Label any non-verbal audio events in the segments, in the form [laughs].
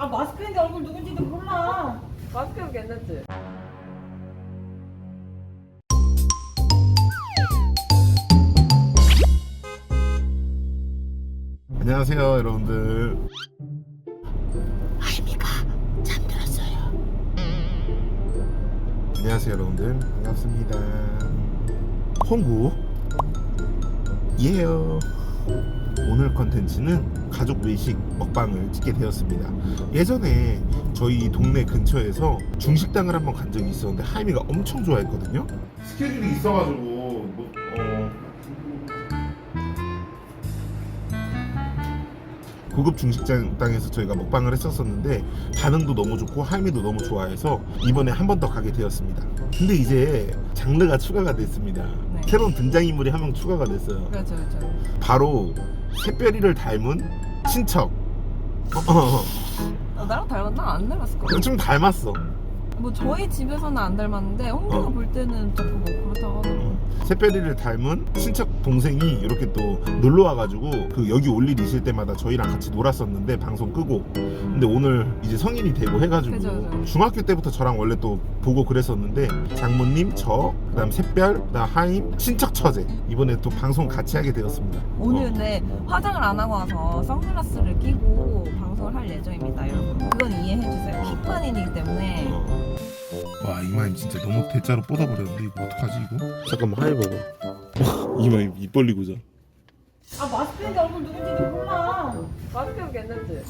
아 마스크인데 얼굴 누군지도 몰라. 마스크 괜찮지? 안녕하세요 여러분들 하이미가 잠들었어요. 안녕하세요 여러분들 반갑습니다 홍구 예요 오늘 컨텐츠는 가족 외식 먹방을 찍게 되었습니다 예전에 저희 동네 근처에서 중식당을 한번 간 적이 있었는데 하이미가 엄청 좋아했거든요 스케줄이 있어가지고 뭐, 어, 고급 중식당에서 저희가 먹방을 했었었는데 반응도 너무 좋고 하이미도 너무 좋아해서 이번에 한 번 더 가게 되었습니다. 근데 이제 장르가 추가가 됐습니다. 네. 새로운 등장인물이 한 명 추가가 됐어요. 그렇죠 그렇죠 바로 새별이를 닮은 친척. 어, 어, 어, 나랑 닮았나? 안 닮았을 어. 거야 좀 닮았어. 뭐 저희 집에서는 안 닮았는데 홍대가 어. 볼 때는 조금 뭐 그렇다고 하더라고 새별이를 닮은 친척 동생이 이렇게 또 놀러 와가지고 그 여기 올 일 있을 때마다 저희랑 같이 놀았었는데 방송 끄고 근데 오늘 이제 성인이 되고 해가지고 그죠, 그죠. 중학교 때부터 저랑 원래 또 보고 그랬었는데 장모님 저 그다음 샛별 그다음 하임 친척 처제 이번에 또 방송 같이 하게 되었습니다. 오늘 어. 근데 화장을 안 하고 와서 선글라스를 끼고 방송을 할 예정입니다 여러분 그건 이해해 주세요 킥판이기 때문에 어. 와 이마임 진짜 너무 대자로 뻗어버렸는데 이거 어떡하지 이거? 잠깐만 하이 봐봐. 이마임 입 벌리고 자. 아 마스크인데 얼굴 누군지도 몰라. 마스크 괜찮지?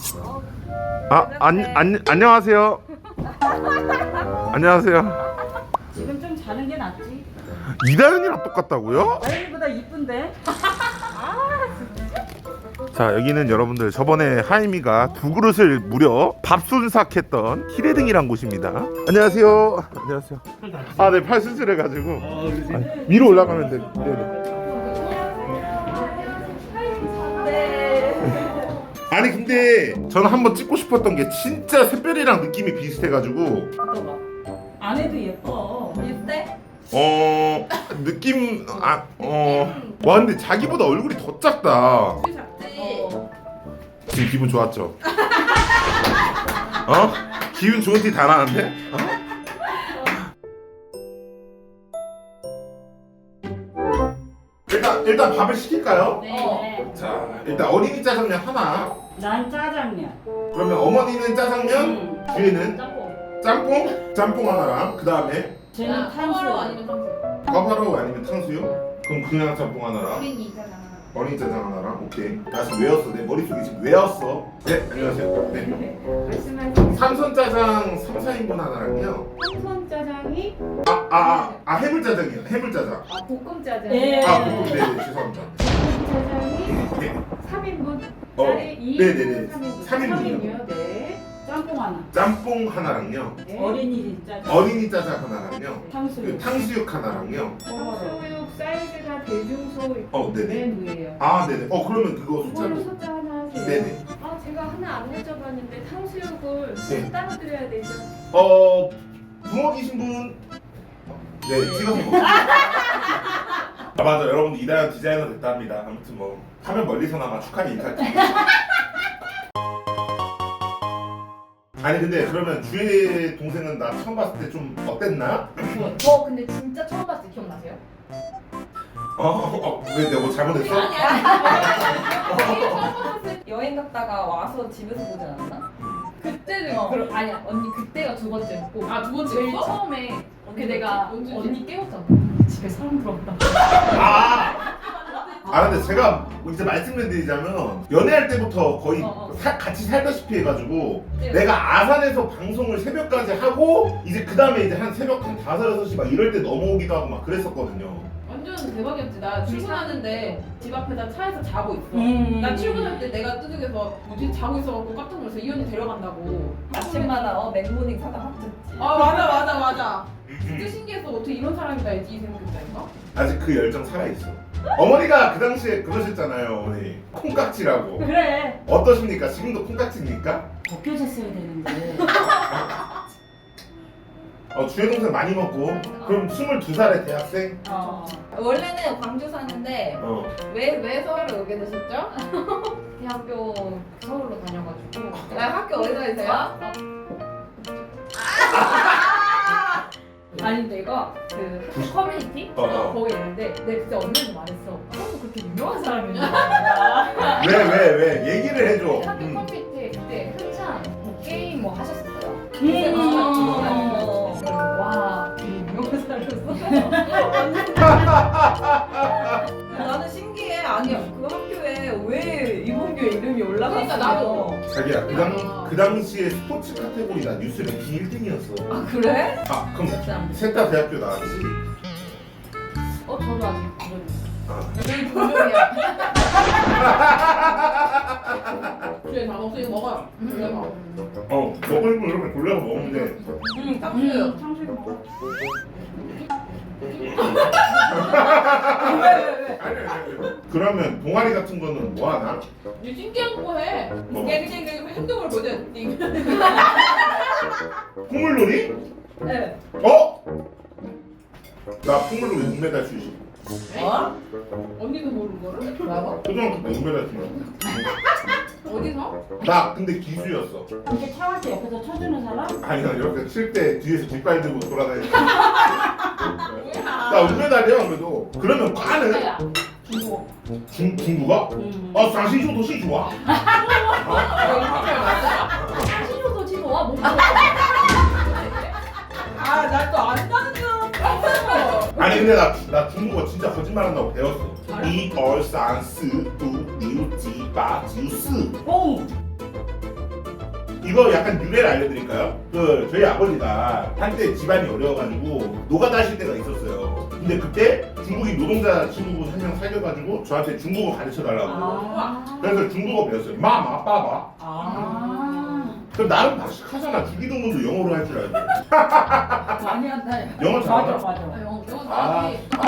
아, 안, 안, 안녕하세요. [laughs] 안녕하세요. 지금 좀 자는 게 낫지. 이다현이랑 똑같다고요? 나연이보다 이쁜데. [laughs] 자, 여기는 여러분들 저번에 하이미가 두 그릇을 무려 밥순삭했던 히레등이란 곳입니다. 안녕하세요. 안녕하세요. 아, 네, 팔 수술해가지고. 아, 위로 올라가면 돼. 네네. 아니 근데 저는 한번 찍고 싶었던 게 진짜 샛별이랑 느낌이 비슷해가지고 봐봐. 안에도 예뻐. 비슷해? 어 느낌 아어와 근데 자기보다 얼굴이 더 작다? 지금 기분 좋았죠? 어? 기분 좋은 티 다 나는데? 어? 일단 일단 밥을 시킬까요? 네. 자 일단 어린이 짜장면 하나 난 짜장면. 그러면 어머니는 짜장면 음. 뒤에는 짬뽕. 짬뽕 짬뽕 하나랑 그 다음에 쟤는 탕수육. 까바로우 아니면 탕수육? 그럼 그냥 짬뽕 하나랑 어린이 있잖아. 어린이 짜장 하나랑 오케이 나 지금 외웠어 내 머릿속에 지금 외웠어 네 안녕하세요 네 말씀하세요. 삼선 짜장 3, 4인분 하나랑요 생선 짜장이 아, 아, 아 해물 짜장이요 해물 짜장 아 볶음 짜장. 예. 아 볶음 네 네 죄송합니다 짜장이 네 3인분. 어, 짜리 2인분. 네네네. 3인분. 3인분이요. 네. 짬뽕 하나. 짬뽕 하나랑요 네. 어린이 짜장. 어린이 짜장 하나랑요 탕수육. 탕수육 하나랑요 탕수육 사 이즈가 대중소 어 네네 맨 위에요. 아 네네 어 그러면 그거 숫자로 숫자 하나 하세요. 네네 아 제가 하나 안 여쭤봤는데 탕수육을 네. 따로 드려야 되죠. 어 부먹이신 분? 네 찍어서 먹 아 맞아 여러분들 이다현 디자이너 됐답니다 아무튼 뭐 화면 멀리서나마 축하 인사드립니다 아니 근데 그러면 주혜 동생은 나 처음 봤을 때 좀 어땠나? 저 근데 진짜 처음 봤을 때 기억나세요? 어? 어? 왜 내가 뭐 잘못했어? [laughs] 여행 갔다가 와서 집에서 보지 않았나? 그때는 어. 그럼 아니야 언니 그때가 두 번째였고 아, 두 번째였어? 제일 처음에 그 내가 언제? 언니 깨웠잖아 집에 사람 들어왔다 아! 아 근데 제가 이제 말씀을 드리자면 연애할 때부터 거의 어, 어. 사- 같이 살다시피 해가지고 네. 내가 아산에서 방송을 새벽까지 하고 이제 그 다음에 이제 한 새벽 한 5, 6시 막 이럴 때 넘어오기도 하고 막 그랬었거든요 완전 대박이었지. 나 출근하는데 집 앞에다 차에서 자고 있어. 음. 나 출근할 때 내가 뚜둑에서 뭐지 자고 있어갖고 깜짝 놀라서 이 언니 데려간다고. 아침마다 어 맥모닝 사다 합쳤지 아 맞아 맞아 맞아. 진짜 신기해서 어떻게 이런 사람이다 이 생각했다니까. 아직 그 열정 살아있어 어머니가 그 당시에 그러셨잖아요 어머니 콩깍지라고 그래. 어떠십니까? 지금도 콩깍지입니까? 벗겨졌어야 되는데. [laughs] 어, 주혜 동생 많이 먹고 그럼 22살의 대학생? 어. 원래는 광주 사는데 어. 왜, 왜 서울에 오게 되셨죠? [laughs] 대학교 서울로 다녀가지고 나 학교 어디 다니세요? [laughs] 아니 내가 그 커뮤니티 어, 어. 거기 있는데 내가 그때 언니한테 말했어 형도 그렇게 유명한 사람이었나 봐 [laughs] 왜왜 왜 얘기를 해줘. 학교 음. 커뮤니티 그때 한참 뭐 게임 뭐 하셨었어요? 어. 와 유명한 사람이었어 나는 신기해. 아니 그 학교에 왜 이범규 이름이 올라갔어요? 그러니까 나도. 자기야 그, 당, 그 당시에 스포츠 카테고리 나 뉴스 랭킹 1등이었어. 아 그래? 아 그럼 셋다 대학교 나왔지. 어 저도 아직 모르는 아. 여기 동료이야 뒤에 다 먹어 이거 먹어요. 이거 먹어. 어 먹을 거 이렇게 돌려서 먹으면 돼. 응, 탕수육. 음, 탕수육 먹어. 아니 아니 아니. 그러면 동아리 같은 거는 뭐 하나? 이 신기한 거 해. 뭐? 게임 행동을 보자. 풍물놀이? 네. 어? 나 풍물놀이 은메달 출신. 어? 언니도 모르는 거를? 뭐라고? 초등학교 때 은메달 출신. [laughs] 어디서? 나 근데 기수였어. 이렇게 때 옆에서 쳐주는 사람? 아니야 이렇게 칠 때 뒤에서 뒷발 들고 돌아다니는. [laughs] 나 은메달이야 그래도. 그러면 과는 야 중국. 중 중국어? 음. 어, 장신쇼도 시 좋아. 신호도 지금 와 뭐. 아나 또 안다는 줄 알았어. 아니 근데 나, 나 중국어 진짜 거짓말한다고 배웠어. 이, 얼, 산, 스, 두, 리우, 지, 바, 지우, 스. 뽕! 이거 약간 유래를 알려드릴까요? 그 저희 아버지가 한때 집안이 어려워가지고 노가다 하실 때가 있었어요. 근데 그때 중국인 노동자 친구분 한명 사귀어가지고 저한테 중국어 가르쳐 달라고. 아. 그래서 중국어 배웠어요. 마마, 빠바. 아. 그럼 나름 박식하잖아. 주기동문도 영어로 할 줄 알고. [laughs] 많이 한다. 영어 맞아, 잘하나? 맞아. 아, 영어 영어 아, 잘하지. 아.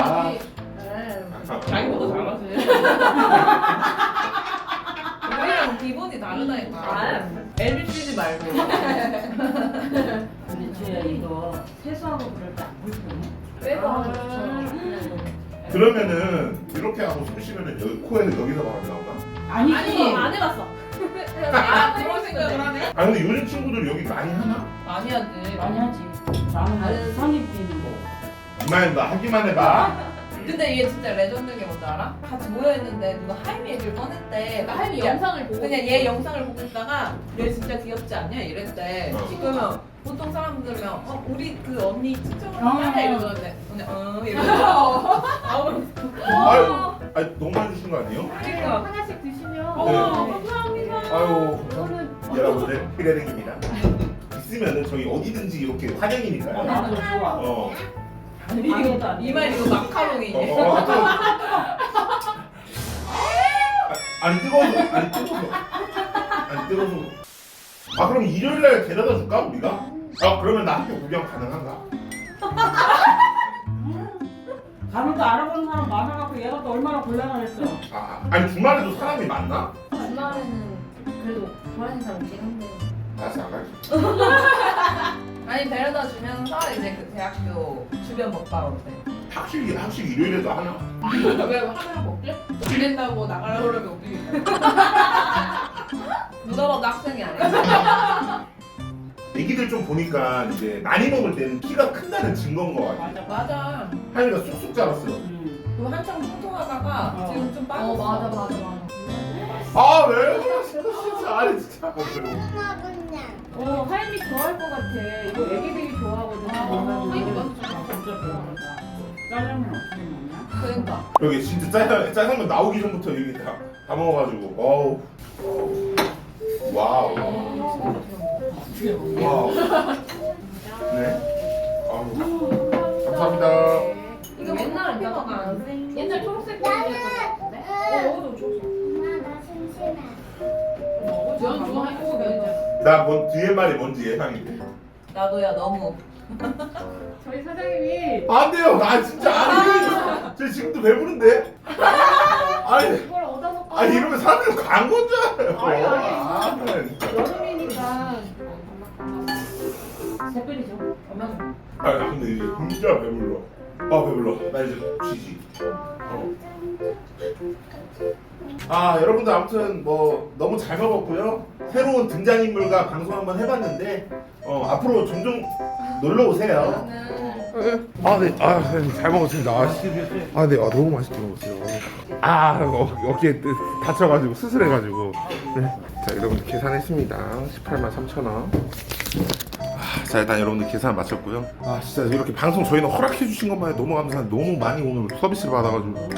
잘하지. 자기보다 잘하지. 우리랑 기본이 다르다니까. LBCD 말고. 근데 쟤 이거 세수하고 그럴 때안 불편해? 빼고 아. 하면 좋죠. 그러면은 이렇게 하고 숨 쉬면은 여기 코에서 여기서 바람 나오나? 아니지. 아니. 안 해봤어. 아 그런 생각을 하네. 아 근데 요즘 친구들 여기 많이 하나? 많이 하지. 많이 하지. 나는 나는 성입비는 거. 이만 나 하기만 해봐. [laughs] 근데 얘 진짜 레전드인 게 뭔지 알아? 같이 모여있는데 누가 하이미 얘기를 꺼냈대. 나 할미 야, 영상을 보고 그냥 얘 영상을 보고 있다가 얘 진짜 귀엽지 않냐 이랬대. 어. 그러면 보통 사람들면 어 우리 그 언니 어. 추천하자 이러는데 그냥 어 [laughs] 이러면서 아유, 아니 너무 많이 주신 거 아니에요? 그러니까 하나씩 드시면 네. 감사합니다. 아유 감사합니다. 여러분들 피레랭입니다. 있으면은 저희 어디든지 이렇게 어, 환영이니까요. 나도 좋아. 어. 안 돼. 이말 이거 마카롱이니. 어, 어, 어, 또. 아, 안 뜨거워서 안 뜨거워서 안 뜨거워서 아 그럼 일요일 날 데려다 줄까 우리가? 아 그러면 나 학교 구경 가능한가? 가면 또 알아보는 사람 많아갖고 얘가 또 얼마나 곤란하겠어. 아 아니 주말에도 사람이 많나? 주말에는 그래도 좋아하는 사람 있긴 한데 알았어 안 갈게. [laughs] 아니 데려다 주면서 이제 그 대학교 주변 먹방 어때? 학식 학식 일요일에도 하나? [laughs] 왜 하나 먹게? 지낸다고 나가라 그러면 어떻게 [laughs] 누가 봐도 학생이 아니야. 애기들 좀 보니까 이제 많이 먹을 때는 키가 큰다는 증거인 거 같아. 맞아. 맞아. 하이가 쑥쑥 자랐어. 음. 그 한창 통통하다가 어. 지금 좀 빠졌어. 어 맞아 맞아 맞 아아 왜? 진짜 진짜 아니 진짜. 어, 하임이 좋아할 것 같아. 이거 애기들이 좋아하거든. 아, 하임이 아, 완전 진짜 좋아한다. 짜장면 어떻게 먹냐? 그러니까. 여기 진짜 짜장 짜장면 나오기 전부터 이미 다, 다 먹어가지고 어우. 와우. 어떻게 먹냐? 와우. 네. 아우. 감사합니다. 이거 맨날 이거 안 돼. 옛날 초록색 같은데 어, 너도 줘. 지원 좋아할 거고 그랬지. 나뭔 뒤에 말이 뭔지 예상이 돼. 나도야 너무. 저희 사장님이 안 돼요. 나 진짜 아니. 저 지금도 배부른데. 아니. 이걸 얻어 놓고 아니 이러면 사람들이 간 거잖아요. 아니, 아니. 아, 진짜. 여름이니까 새별이죠. 엄마 좀. 아 근데 이제 진짜 배불러. 아 배불러. 나 이제 쉬지. 어. 아 여러분들 아무튼 뭐 너무 잘 먹었고요. 새로운 등장인물과 방송 한번 해봤는데 어, 앞으로 종종 놀러 오세요. 아 네, 아잘 먹었습니다. 아, 아 네, 아, 너무 맛있게 먹었어요. 아 어, 어깨 뜨- 다쳐가지고 수술해가지고. 네. 자 여러분들 계산했습니다. 18만 3천 원. 아, 자 일단 여러분들 계산 마쳤고요. 아 진짜 이렇게 방송 저희는 허락해 주신 것만 해도 너무 감사한데 너무 많이 오늘 서비스를 받아가지고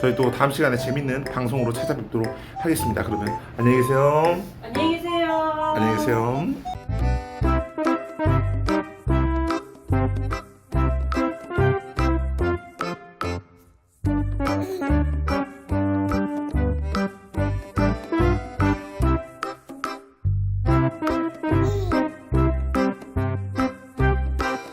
저희 또 다음 시간에 재밌는 방송으로 찾아뵙도록 하겠습니다. 그러면 안녕히 계세요. 안녕히 계세요. 안녕히 계세요.